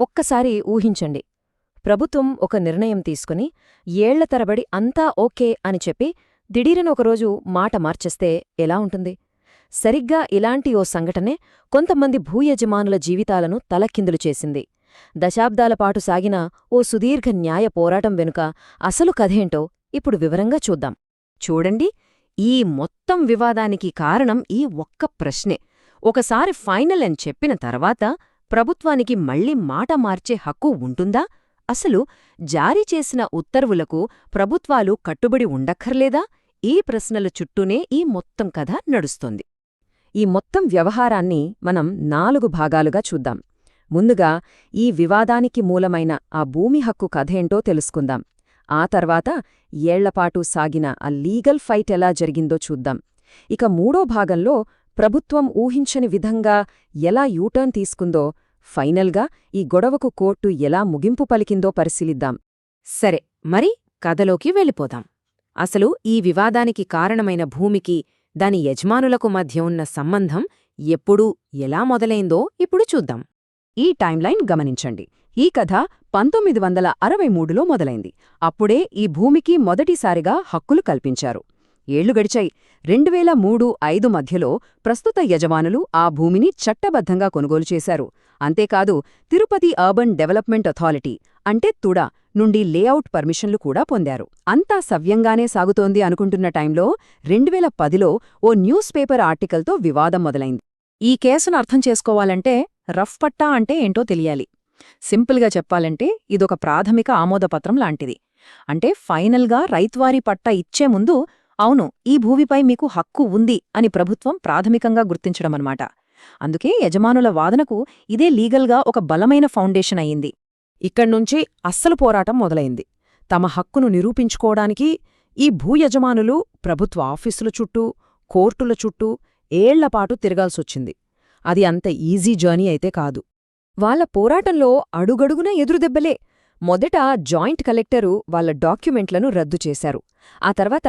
ఒక్కసారి ఊహించండి. ప్రభుత్వం ఒక నిర్ణయం తీసుకుని ఏళ్ళ తరబడి అంతా ఓకే అని చెప్పి దిడీరన ఒకరోజు మాట మార్చేస్తే ఎలా ఉంటుంది? సరిగ్గా ఇలాంటి ఓ సంఘటనే కొంతమంది భూయజమానుల జీవితాలను తలకిందులు చేసింది. దశాబ్దాలపాటు సాగిన ఓ సుదీర్ఘ న్యాయ పోరాటం వెనుక అసలు కథేంటో ఇప్పుడు వివరంగా చూద్దాం. చూడండి ఈ మొత్తం వివాదానికి కారణం ఈ ఒక్క ప్రశ్నే. ఒకసారి ఫైనల్ అని చెప్పిన తర్వాత ప్రభుత్వానికి మళ్ళీ మాట మార్చే హక్కు ఉంటుందా? అసలు జారీ చేసిన ఉత్తర్వులకు ప్రభుత్వాలు కట్టుబడి ఉండక్కర్లేదా? ఈ ప్రశ్నల చుట్టూనే ఈ మొత్తం కథ నడుస్తోంది. ఈ మొత్తం వ్యవహారాన్ని మనం నాలుగు భాగాలుగా చూద్దాం. ముందుగా ఈ వివాదానికి మూలమైన ఆ భూమి హక్కు కథేంటో తెలుసుకుందాం. ఆ తర్వాత ఏళ్ళపాటు సాగిన ఆ లీగల్ ఫైట్ ఎలా జరిగిందో చూద్దాం. ఇక మూడో భాగంలో ప్రభుత్వం ఊహించని విధంగా ఎలా యూటర్న్ తీసుకుందో ఫైనల్గా ఈ గొడవకు కోర్టు ఎలా ముగింపు పలికిందో పరిశీలిద్దాం. సరే మరి కథలోకి వెళ్ళిపోదాం. అసలు ఈ వివాదానికి కారణమైన భూమికి దాని యజమానులకు మధ్య ఉన్న సంబంధం ఎప్పుడూ ఎలా మొదలైందో ఇప్పుడు చూద్దాం. ఈ టైమ్లైన్ గమనించండి. ఈ కథ పంతొమ్మిది వందల అరవై మూడులో మొదలైంది. అప్పుడే ఈ భూమికి మొదటిసారిగా హక్కులు కల్పించారు. ఏళ్ళు గడిచాయి. రెండు వేల మూడు ఐదు మధ్యలో ప్రస్తుత యజమానులు ఆ భూమిని చట్టబద్ధంగా కొనుగోలు చేశారు. అంతేకాదు తిరుపతి అర్బన్ డెవలప్మెంట్ అథారిటీ అంటే తుడా నుండి లేఅవుట్ పర్మిషన్లు కూడా పొందారు. అంతా సవ్యంగానే సాగుతోంది అనుకుంటున్న టైంలో రెండువేల పదిలో ఓ న్యూస్ పేపర్ ఆర్టికల్తో వివాదం మొదలైంది. ఈ కేసును అర్థం చేసుకోవాలంటే రఫ్ పట్టా అంటే ఏంటో తెలియాలి. సింపుల్గా చెప్పాలంటే ఇదొక ప్రాథమిక ఆమోదపత్రం లాంటిది. అంటే ఫైనల్గా రైత్వారీ పట్టా ఇచ్చే ముందు అవును ఈ భూమిపై మీకు హక్కు ఉంది అని ప్రభుత్వం ప్రాథమికంగా గుర్తించడమన్నమాట అందుకే యజమానుల వాదనకు ఇదే లీగల్గా ఒక బలమైన ఫౌండేషన్ అయింది ఇక్కడ్నుంచి అస్సలు పోరాటం మొదలైంది. తమ హక్కును నిరూపించుకోవడానికి ఈ భూయజమానులు ప్రభుత్వ ఆఫీసుల చుట్టూ కోర్టుల చుట్టూ ఏళ్ళపాటు తిరగాల్సొచ్చింది. అది అంత ఈజీ జర్నీ అయితే కాదు. వాళ్ళ పోరాటంలో అడుగడుగున ఎదురుదెబ్బలే మొదట జాయింట్ కలెక్టరు వాళ్ళ డాక్యుమెంట్లను రద్దు చేశారు. ఆ తర్వాత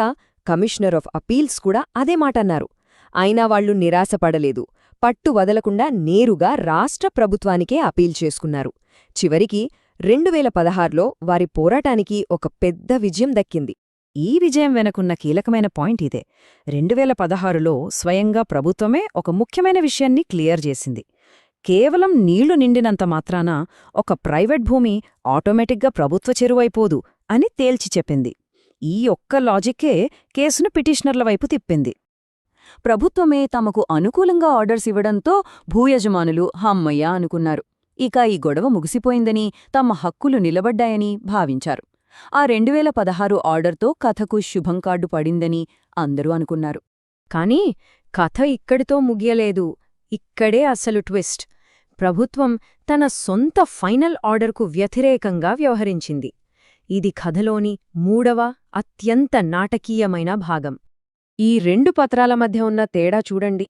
కమిషనర్ ఆఫ్ అపీల్స్ కూడా అదే మాటన్నారు. అయినా వాళ్ళు నిరాశపడలేదు. పట్టు వదలకుండా నేరుగా రాష్ట్ర ప్రభుత్వానికే అపీల్ చేసుకున్నారు. చివరికి రెండువేల పదహారులో వారి పోరాటానికి ఒక పెద్ద విజయం దక్కింది. ఈ విజయం వెనకున్న కీలకమైన పాయింట్ ఇదే. రెండువేల పదహారులో స్వయంగా ప్రభుత్వమే ఒక ముఖ్యమైన విషయాన్ని క్లియర్ చేసింది. కేవలం నీళ్ళు నిండినంత మాత్రాన ఒక ప్రైవేట్ భూమి ఆటోమేటిక్గా ప్రభుత్వ చెరువైపోదు అని తేల్చి చెప్పింది. ఈ ఒక్క లాజిక్కే కేసును పిటిషనర్ల వైపు తిప్పింది. ప్రభుత్వమే తమకు అనుకూలంగా ఆర్డర్స్ ఇవ్వడంతో భూయజమానులు హమ్మయ్య అనుకున్నారు. ఇక ఈ గొడవ ముగిసిపోయిందని తమ హక్కులు నిలబడ్డాయని భావించారు. ఆ రెండువేల పదహారు ఆర్డర్తో కథకు శుభం కార్డు పడిందని అందరూ అనుకున్నారు. కాని కథ ఇక్కడితో ముగియలేదు. ఇక్కడే అసలు ట్విస్ట్. ప్రభుత్వం తన సొంత ఫైనల్ ఆర్డర్కు వ్యతిరేకంగా వ్యవహరించింది. ఇది కథలోని మూడవ అత్యంత నాటకీయమైన భాగం. ఈ రెండు పత్రాల మధ్య ఉన్న తేడా చూడండి.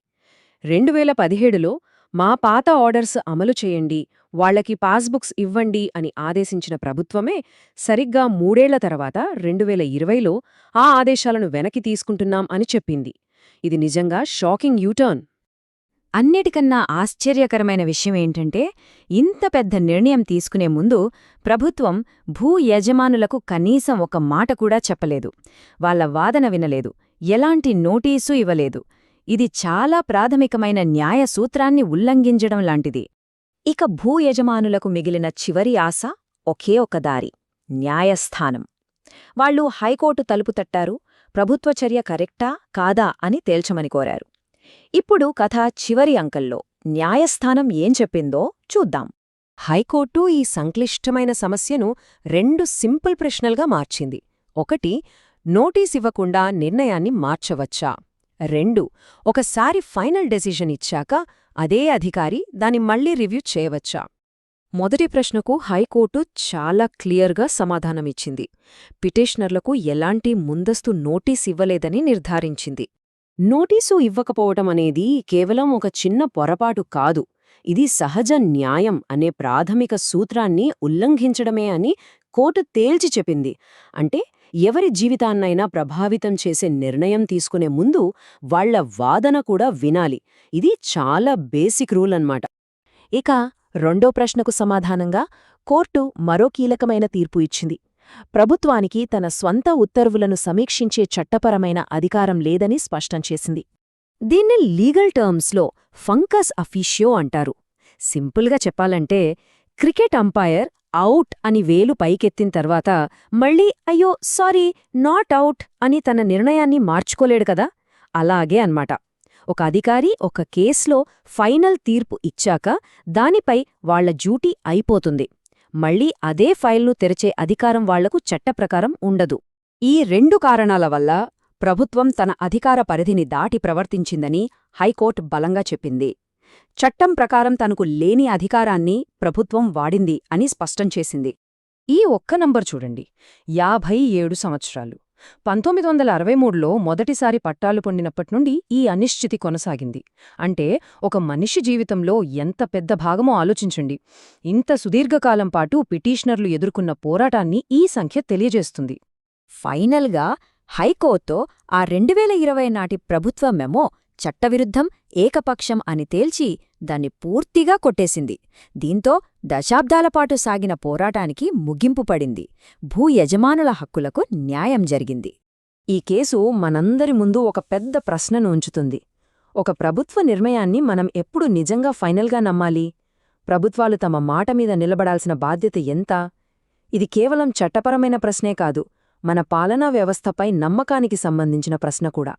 రెండువేల పదిహేడులో మా పాత ఆర్డర్స్ అమలు చేయండి వాళ్ళకి పాస్బుక్స్ ఇవ్వండి అని ఆదేశించిన ప్రభుత్వమే సరిగ్గా మూడేళ్ళ తర్వాత రెండువేల ఇరవైలో ఆ ఆదేశాలను వెనక్కి తీసుకుంటున్నాం అని చెప్పింది. ఇది నిజంగా షాకింగ్ యూటర్న్ అన్నిటికన్నా ఆశ్చర్యకరమైన విషయమేంటంటే ఇంత పెద్ద నిర్ణయం తీసుకునే ముందు ప్రభుత్వం భూ యజమానులకు కనీసం ఒక మాట కూడా చెప్పలేదు. వాళ్ళ వాదన వినలేదు. ఎలాంటి నోటీసు ఇవ్వలేదు. ఇది చాలా ప్రాథమికమైన న్యాయ సూత్రాన్ని ఉల్లంఘించడం లాంటిది. ఇక భూ యజమానులకు మిగిలిన చివరి ఆశ ఒకే ఒక దారి న్యాయస్థానం. వాళ్ళు హైకోర్టు తలుపు తట్టారు ప్రభుత్వ చర్య కరెక్టా కాదా అని తేల్చమని కోరారు. ఇప్పుడు కథ చివరి అంకల్లో న్యాయస్థానం ఏం చెప్పిందో చూద్దాం. హైకోర్టు ఈ సంక్లిష్టమైన సమస్యను రెండు సింపుల్ ప్రశ్నలుగా మార్చింది. ఒకటి నోటీస్ ఇవ్వకుండా నిర్ణయాన్ని మార్చవచ్చా? రెండు ఒకసారి ఫైనల్ డెసిషన్ ఇచ్చాక అదే అధికారి దాన్ని మళ్ళీ రివ్యూ చేయవచ్చా? మొదటి ప్రశ్నకు హైకోర్టు చాలా క్లియర్గా సమాధానమిచ్చింది. పిటిషనర్లకు ఎలాంటి ముందస్తు నోటీస్ ఇవ్వలేదని నిర్ధారించింది. నోటీసు ఇవ్వకపోవటం అనేది కేవలం ఒక చిన్న పొరపాటు కాదు. ఇది సహజ న్యాయం అనే ప్రాథమిక సూత్రాన్ని ఉల్లంఘించడమే అని కోర్టు తేల్చి చెప్పింది. అంటే ఎవరి జీవితాన్నైనా ప్రభావితం చేసే నిర్ణయం తీసుకునే ముందు వాళ్ళ వాదన కూడా వినాలి. ఇది చాలా బేసిక్ రూల్ అన్నమాట. ఇక రెండో ప్రశ్నకు సమాధానంగా కోర్టు మరో కీలకమైన తీర్పు ఇచ్చింది. ప్రభుత్వానికి తన స్వంత ఉత్తర్వులను సమీక్షించే చట్టపరమైన అధికారం లేదని స్పష్టం చేసింది. దీన్ని లీగల్ టర్మ్స్లో ఫంకస్ అఫీషియో అంటారు. సింపుల్గా చెప్పాలంటే క్రికెట్ అంపైర్ అవుట్ అని వేలు పైకెత్తిన తర్వాత మళ్ళీ అయ్యో సారీ నాట్ అవుట్ అని తన నిర్ణయాన్ని మార్చుకోలేడు కదా? అలాగే అన్మాట ఒక అధికారి ఒక కేస్లో ఫైనల్ తీర్పు ఇచ్చాక దానిపై వాళ్ళ డ్యూటీ అయిపోతుంది. మళ్ళీ అదే ఫైల్ను తెరిచే అధికారం వాళ్ళకు చట్టప్రకారం ఉండదు. ఈ రెండు కారణాల వల్ల ప్రభుత్వం తన అధికార పరిధిని దాటి ప్రవర్తించిందని హైకోర్టు బలంగా చెప్పింది. చట్టం ప్రకారం తనకు లేని అధికారాన్ని ప్రభుత్వం వాడింది అని స్పష్టం చేసింది. ఈ ఒక్క నంబర్ చూడండి. యాభై ఏడు సంవత్సరాలు. పంతొమ్మిది వందల అరవై మూడులో మొదటిసారి పట్టాలు పొందినప్పటి నుండి ఈ అనిశ్చితి కొనసాగింది. అంటే ఒక మనిషి జీవితంలో ఎంత పెద్ద భాగమో ఆలోచించండి. ఇంత సుదీర్ఘకాలం పాటు పిటిషనర్లు ఎదుర్కొన్న పోరాటాన్ని ఈ సంఖ్య తెలియజేస్తుంది. ఫైనల్గా హైకోర్టు ఆ రెండువేల ఇరవై నాటి ప్రభుత్వ మెమో చట్టవిరుద్ధం ఏకపక్షం అని తేల్చి దాన్ని పూర్తిగా కొట్టేసింది. దీంతో దశాబ్దాలపాటు సాగిన పోరాటానికి ముగింపు పడింది. భూ యజమానుల హక్కులకు న్యాయం జరిగింది. ఈ కేసు మనందరి ముందు ఒక పెద్ద ప్రశ్నను ఉంచుతుంది. ఒక ప్రభుత్వ నిర్ణయాన్ని మనం ఎప్పుడు నిజంగా ఫైనల్గా నమ్మాలి? ప్రభుత్వాలు తమ మాట మీద నిలబడాల్సిన బాధ్యత ఎంత? ఇది కేవలం చట్టపరమైన ప్రశ్నే కాదు మన పాలనా వ్యవస్థపై నమ్మకానికి సంబంధించిన ప్రశ్న కూడా.